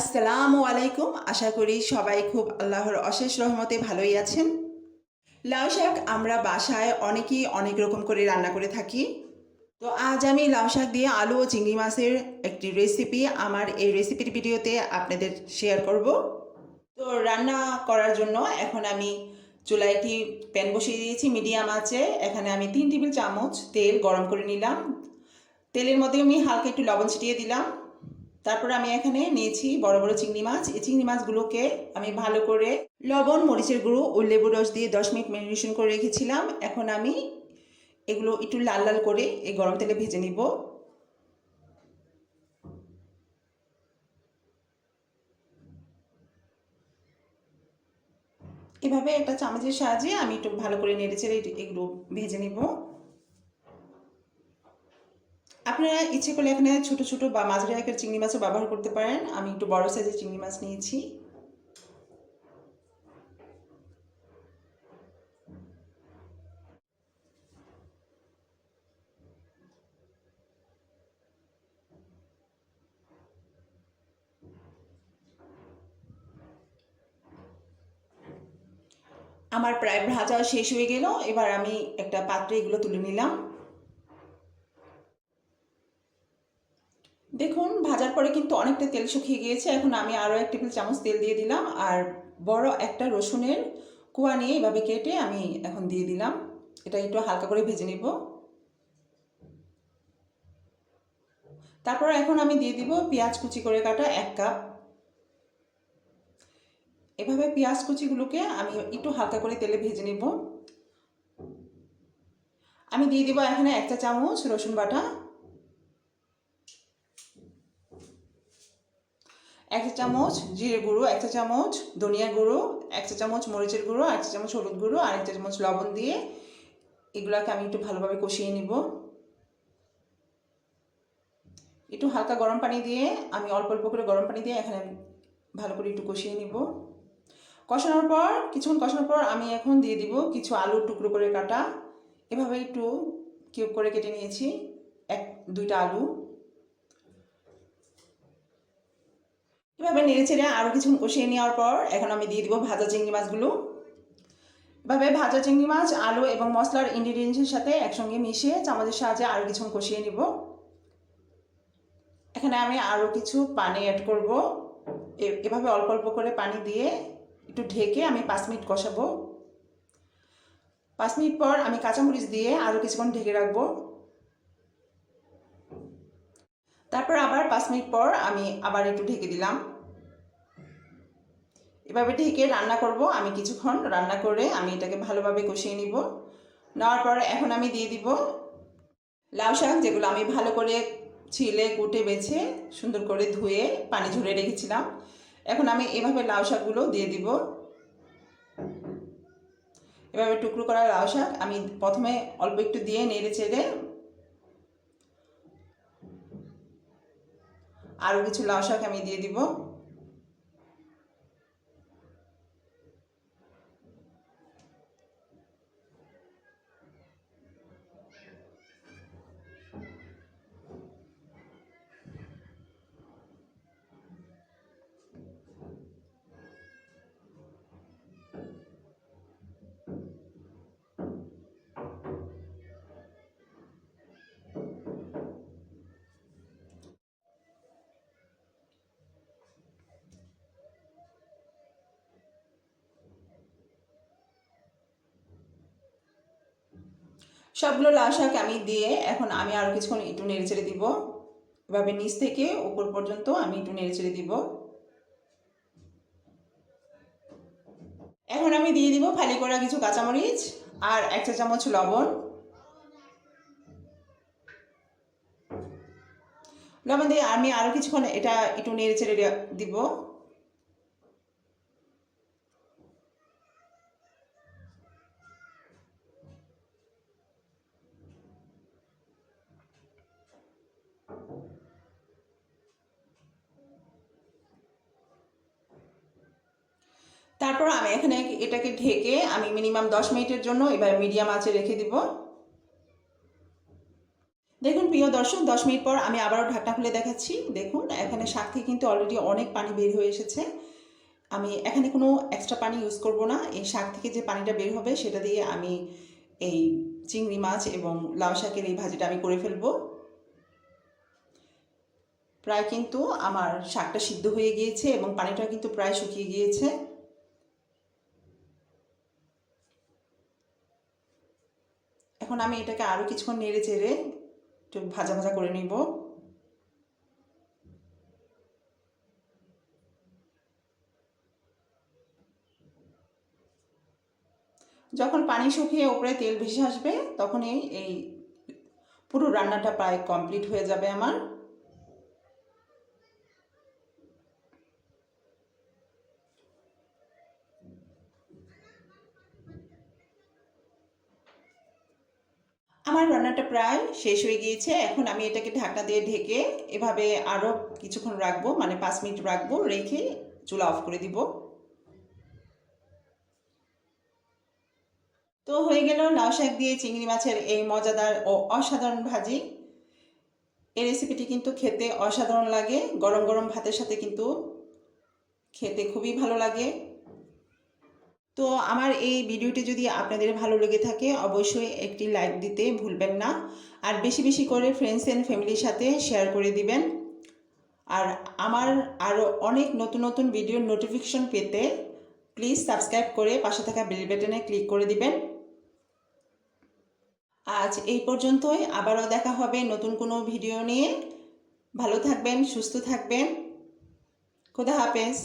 আসসালামু আলাইকুম। আশা করি সবাই খুব আল্লাহর অশেষ রহমতে ভালোই আছেন। লাউ শাক আমরা বাসায় অনেকেই অনেক রকম করে রান্না করে থাকি। তো আজ আমি লাউ শাক দিয়ে আলু ও চিংড়ি মাছের একটি রেসিপি আমার এই রেসিপির ভিডিওতে আপনাদের শেয়ার করব। তো রান্না করার জন্য এখন আমি চুলায় একটি প্যান বসিয়ে দিয়েছি মিডিয়াম আছে এখানে আমি তিন টেবিল চামচ তেল গরম করে নিলাম। তেলের মধ্যে আমি হালকা একটু লবণ ছিটিয়ে দিলাম। তারপর আমি এখানে নিয়েছি বড় বড় চিংড়ি মাছ। এই চিংড়ি মাছগুলোকে আমি ভালো করে লবণ, মরিচের গুঁড়ো ও লেবু রস দিয়ে দশ মিনিট ম্যারিনেশন করে রেখেছিলাম। এখন আমি এগুলো একটু লাল লাল করে এই গরম তেলে ভেজে নিব। এভাবে একটা চামচের সাহায্যে আমি একটু ভালো করে নেড়ে চেড়ে এগুলো ভেজে নিব। আপনারা ইচ্ছে করলে এখানে ছোট ছোট বা মাঝারি আকারের চিংড়ি মাছও ব্যবহার করতে পারেন। আমি একটু বড় সাইজের চিংড়ি মাছ নিয়েছি। আমার প্রায় ভাজা শেষ হয়ে গেল। এবার আমি একটা পাত্রে এগুলো তুলে নিলাম। দেখুন, ভাজার পরে কিন্তু অনেকটা তেল শুকিয়ে গিয়েছে। এখন আমি আরও এক টেবিল চামচ তেল দিয়ে দিলাম। আর বড় একটা রসুনের কুয়া নিয়ে এভাবে কেটে আমি এখন দিয়ে দিলাম। এটা একটু হালকা করে ভেজে নেব। তারপর এখন আমি দিয়ে দিব পেঁয়াজ কুচি করে কাটা এক কাপ। এভাবে পেঁয়াজ কুচিগুলোকে আমি একটু হালকা করে তেলে ভেজে নেব। আমি দিয়ে দিব এখানে একটা চামচ রসুন বাটা। এক চা চামচ জিরে গুঁড়ো, এক চা চামচ ধনিয়া গুঁড়ো, এক চা চামচ মরিচের গুঁড়ো এক চা চামচ হলুদ গুঁড়ো, আর এক চা চামচ লবণ দিয়ে এগুলোকে আমি একটু ভালোভাবে কষিয়ে নিব। একটু হালকা গরম পানি দিয়ে, আমি অল্প অল্প করে গরম পানি দিয়ে এখানে ভালো করে একটু কষিয়ে নিব। কষানোর পর, কিছুক্ষণ কষানোর পর আমি এখন দিয়ে দিব কিছু আলুর টুকরো করে কাটা। এভাবে একটু কিউব করে কেটে নিয়েছি, এক, দুইটা আলু। এভাবে নেড়ে ছেড়ে আরও কিছুক্ষণ কষিয়ে নেওয়ার পর এখন আমি দিয়ে দিব ভাজা চিংড়ি মাছগুলো। এভাবে ভাজা চিংড়ি মাছ, আলু এবং মশলার ইনগ্রিডিয়েন্টসের সাথে একসঙ্গে মিশিয়ে চামচের সাহায্যে আরও কিছুক্ষণ কষিয়ে নিব। এখানে আমি আরও কিছু পানি অ্যাড করব। এভাবে অল্প অল্প করে পানি দিয়ে একটু ঢেকে আমি পাঁচ মিনিট কষাবো। পাঁচ মিনিট পর আমি কাঁচামরিচ দিয়ে আরও কিছুক্ষণ ঢেকে রাখব। তারপর আবার পাঁচ মিনিট পর আমি আবার একটু ঢেকে দিলাম। এভাবে ঢেকে রান্না করব। আমি কিছুক্ষণ রান্না করে আমি এটাকে ভালোভাবে কষিয়ে নিব। নেওয়ার পরে এখন আমি দিয়ে দিব লাউ শাক, যেগুলো আমি ভালো করে ছিলে, কুটে, বেছে, সুন্দর করে ধুয়ে পানি ঝরে রেখেছিলাম। এখন আমি এভাবে লাউ শাকগুলো দিয়ে দিব। এভাবে টুকরো করা লাউ শাক আমি প্রথমে অল্প একটু দিয়ে নেড়ে চেড়ে আরও কিছু লাউ শাক আমি দিয়ে দিব। সবগুলো লাউ শাক আমি দিয়ে এখন আমি আরও কিছুক্ষণ একটু নেড়ে ছেড়ে দিব। এভাবে নিচ থেকে উপর পর্যন্ত আমি একটু নেড়ে ছেড়ে দিব। এখন আমি দিয়ে দিব ফালি করা কিছু কাঁচামরিচ আর এক চা চামচ লবণ। লবণ দিয়ে আমি আরও কিছুক্ষণ এটা একটু নেড়ে ছেড়ে দিব। তারপর আমি এখানে এটাকে ঢেকে আমি মিনিমাম দশ মিনিটের জন্য এবার মিডিয়াম আঁচে রেখে দিব। দেখুন প্রিয় দর্শক, দশ মিনিট পর আমি আবারও ঢাকনা খুলে দেখাচ্ছি। দেখুন, এখানে শাক থেকে কিন্তু অলরেডি অনেক পানি বের হয়ে এসেছে। আমি এখানে কোনো এক্সট্রা পানি ইউজ করব না। এই শাক থেকে যে পানিটা বের হবে, সেটা দিয়ে আমি এই চিংড়ি মাছ এবং লাউ শাকের এই ভাজিটা আমি করে ফেলব। প্রায় কিন্তু আমার শাকটা সিদ্ধ হয়ে গিয়েছে এবং পানিটা কিন্তু প্রায় শুকিয়ে গিয়েছে। এখন আমি এটাকে আরও কিছুক্ষণ নেড়ে চেড়ে একটু ভাজা ভাজা করে নিব। যখন পানি শুকিয়ে ওপরে তেল ভেসে আসবে, তখনই এই পুরো রান্নাটা প্রায় কমপ্লিট হয়ে যাবে আমার। আমার রান্নাটা প্রায় শেষ হয়ে গিয়েছে। এখন আমি এটাকে ঢাকনা দিয়ে ঢেকে এভাবে আরও কিছুক্ষণ রাখব মানে পাঁচ মিনিট রাখব, রেখে চুলা অফ করে দিব। তো হয়ে গেল লাউ শাক দিয়ে চিংড়ি মাছের এই মজাদার ও অসাধারণ ভাজি। এই রেসিপিটি কিন্তু খেতে অসাধারণ লাগে। গরম গরম ভাতের সাথে কিন্তু খেতে খুবই ভালো লাগে। তো আমার এই ভিডিওটি যদি আপনাদের ভালো লেগে থাকে, অবশ্যই একটি লাইক দিতে ভুলবেন না। আর বেশি বেশি করে ফ্রেন্ডস অ্যান্ড ফ্যামিলির সাথে শেয়ার করে দিবেন। আর আমার আরও অনেক নতুন নতুন ভিডিওর নোটিফিকেশন পেতে প্লিজ সাবস্ক্রাইব করে পাশে থাকা বেল বাটনে ক্লিক করে দিবেন। আজ এই পর্যন্তই। আবারও দেখা হবে নতুন কোনো ভিডিও নিয়ে। ভালো থাকবেন, সুস্থ থাকবেন। খুদা হাফেজ।